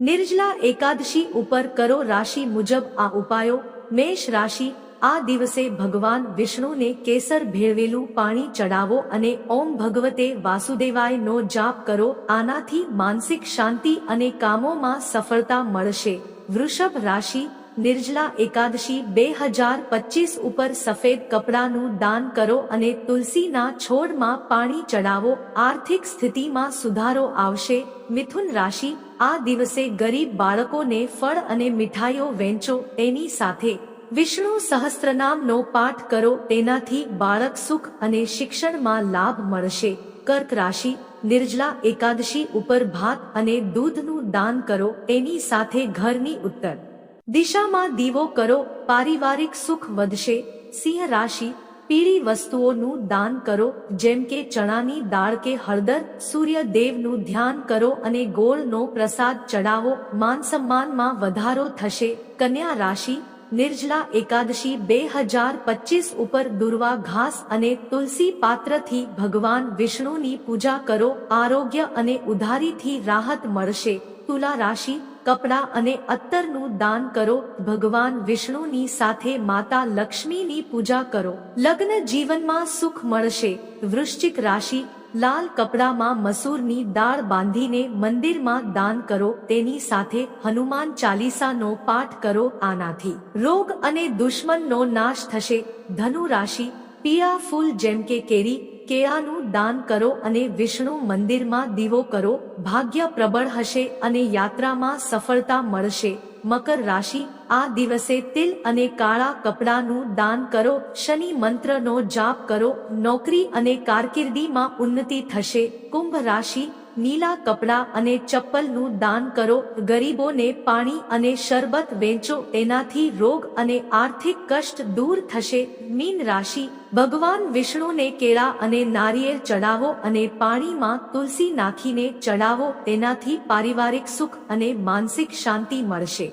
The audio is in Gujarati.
નિર્જલા એકાદશી ઉપર કરો રાશિ મુજબ આ ઉપાયો. મેષ રાશિ, આ દિવસે ભગવાન વિષ્ણુને કેસર ભેળવેલું પાણી ચડાવો અને ઓમ ભગવતે વાસુદેવાય નો જાપ કરો. આનાથી માનસિક શાંતિ અને કામોમાં સફળતા મળશે. વૃષભ રાશિ નિર્જલા એકાદશી બે હજાર પચીસ ઉપર સફેદ કપડાનું દાન કરો અને તુલસીના છોડમાં પાણી ચડાવો. આર્થિક સ્થિતિમાં સુધારો આવશે. મિથુન રાશિ, આ દિવસે ગરીબ બાળકોને ફળ અને મીઠાઈઓ વહેંચો તેની સાથે વિષ્ણુ સહસ્ત્રનામનો પાઠ કરો. તેનાથી બાળક સુખ અને શિક્ષણમાં લાભ મળશે. કર્ક રાશિ, નિર્જલા એકાદશી ઉપર ભાત અને દૂધનું દાન કરો. તેની સાથે ઘરની ઉત્તર દિશામાં દીવો કરો, પારિવારિક સુખ વધશે. સિંહ રાશિ, પીળી વસ્તુઓનું દાન કરો, જેમ કે ચણાની દાળ કે હળદર સૂર્ય દેવનું ધ્યાન કરો અને ગોળનો પ્રસાદ ચડાવો. માન સન્માનમાં વધારો થશે. કન્યા રાશિ નિર્જલા એકાદશી બે હજાર પચીસ ઉપર દુર્વા ઘાસ અને તુલસી પાત્રથી ભગવાન વિષ્ણુની પૂજા કરો, આરોગ્ય અને ઉધારીથી રાહત મળશે. તુલા રાશિ, કપડા અને અત્તરનું દાન કરો, ભગવાન વિષ્ણુની સાથે માતા લક્ષ્મીની પૂજા કરો. લગ્ન જીવનમાં સુખ મળશે. વૃશ્ચિક રાશિ લાલ કપડામાં મસૂરની દાળ બાંધીને મંદિરમાં દાન કરો, તેની સાથે હનુમાન ચાલીસાનો પાઠ કરો, આનાથી. રોગ અને દુશ્મનનો નાશ થશે. ધનુ રાશિ પિયા ફૂલ જેમ કે કેરી કેળાનું દાન કરો અને વિષ્ણુ મંદિરમાં દીવો કરો, ભાગ્ય પ્રબળ હશે અને યાત્રામાં સફળતા મળશે. મકર રાશિ, આ દિવસે તિલ અને કાળા કપડાનું દાન કરો, શનિ મંત્રનો જાપ કરો, નોકરી અને કારકિર્દીમાં ઉન્નતિ થશે. કુંભ રાશિ નીલા કપડા અને ચપ્પલનું દાન કરો, ગરીબોને પાણી અને શરબત વેચો, તેનાથી રોગ અને આર્થિક કષ્ટ દૂર થશે. મીન રાશિ, ભગવાન વિષ્ણુને કેળા અને નારિયેળ ચડાવો અને પાણીમાં તુલસી નાખીને ચડાવો, તેનાથી પારિવારિક સુખ અને માનસિક શાંતિ મળશે.